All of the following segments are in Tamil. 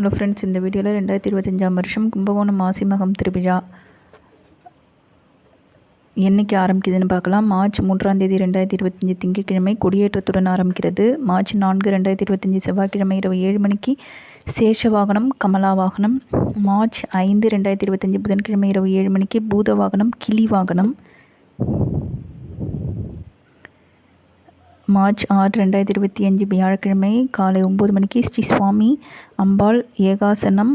ஹலோ ஃப்ரெண்ட்ஸ் இந்த வீடியோவில் ரெண்டாயிரத்தி இருபத்தஞ்சாம் வருஷம் கும்பகோணம் மாசி மகம் திருவிழா என்னைக்கு ஆரம்பிக்குதுன்னு பார்க்கலாம். மார்ச் மூன்றாம் தேதி ரெண்டாயிரத்தி இருபத்தஞ்சி திங்கட்கிழமை கொடியேற்றத்துடன் ஆரம்பிக்கிறது. மார்ச் நான்கு ரெண்டாயிரத்தி இருபத்தஞ்சி செவ்வாய்க்கிழமை இரவு ஏழு மணிக்கு சேஷ வாகனம் கமலா வாகனம் மார்ச் ஐந்து ரெண்டாயிரத்தி இருபத்தஞ்சி புதன்கிழமை இரவு ஏழு மணிக்கு பூத வாகனம் கிளி வாகனம் மார்ச் ஆறு ரெண்டாயிரத்தி இருபத்தி அஞ்சு வியாழக்கிழமை காலை ஒம்பது மணிக்கு ஸ்ரீ சுவாமி அம்பாள் ஏகாசனம்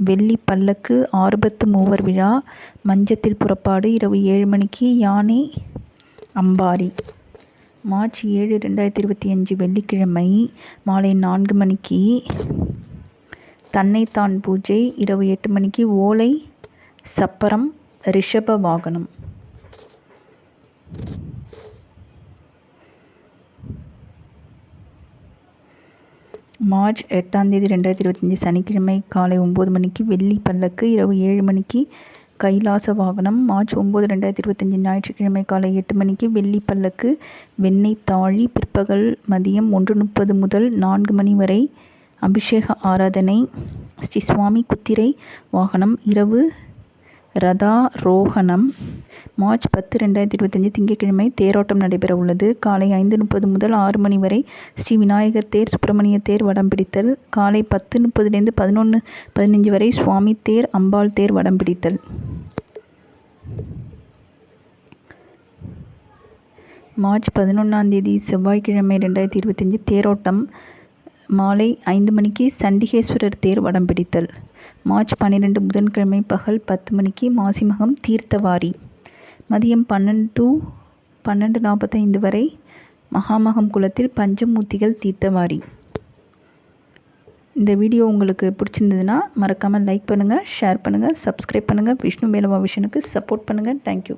வெள்ளி பல்லக்கு ஆறுபத்து மூவர் விழா மஞ்சத்தில் புறப்பாடு இரவு ஏழு மணிக்கு யானை அம்பாரி. மார்ச் ஏழு ரெண்டாயிரத்தி இருபத்தி அஞ்சு வெள்ளிக்கிழமை மாலை நான்கு மணிக்கு தன்னைத்தான் பூஜை இரவு எட்டு மணிக்கு ஓலை சப்பரம் ரிஷப வாகனம். மார்ச் எட்டாம் தேதி ரெண்டாயிரத்தி இருபத்தஞ்சி சனிக்கிழமை காலை ஒம்பது மணிக்கு வெள்ளி பல்லக்கு இரவு ஏழு மணிக்கு கைலாச வாகனம் மார்ச் ஒம்பது ரெண்டாயிரத்தி இருபத்தஞ்சி ஞாயிற்றுக்கிழமை காலை எட்டு மணிக்கு வெள்ளி பல்லக்கு வெண்ணெய் தாழி பிற்பகல் மதியம் ஒன்று முப்பது முதல் நான்கு மணி வரை அபிஷேக ஆராதனை ஸ்ரீ சுவாமி குத்திரை வாகனம் இரவு ரதாரோகணம் மார்ச் பத்து ரெண்டாயிரத்தி இருபத்தஞ்சி திங்கட்கிழமை தேரோட்டம் நடைபெற உள்ளது. காலை ஐந்து முப்பது முதல் ஆறு மணி வரை ஸ்ரீ விநாயகர் தேர் சுப்பிரமணிய தேர் வடம் பிடித்தல் காலை பத்து முப்பதுலேருந்து பதினொன்று பதினஞ்சு வரை சுவாமி தேர் அம்பாள் தேர் வடம் பிடித்தல் மார்ச் பதினொன்றாம் தேதி செவ்வாய்க்கிழமை ரெண்டாயிரத்தி இருபத்தஞ்சி தேரோட்டம். மாலை ஐந்து மணிக்கு சண்டிகேஸ்வரர் தேர் வடம் பிடித்தல் மார்ச் பன்னிரெண்டு புதன்கிழமை பகல் பத்து மணிக்கு மாசிமகம் தீர்த்தவாரி. மதியம் பன்னெண்டு டு பன்னெண்டு நாற்பத்தைந்து வரை மகாமகம் குளத்தில் பஞ்சமூர்த்திகள் தீர்த்தவாரி. இந்த வீடியோ உங்களுக்கு பிடிச்சிருந்ததுன்னா மறக்காமல் லைக் பண்ணுங்கள் ஷேர் பண்ணுங்கள் சப்ஸ்கிரைப் பண்ணுங்கள் விஷ்ணு மேலவா விஷனுக்கு சப்போர்ட் பண்ணுங்கள் தேங்க்யூ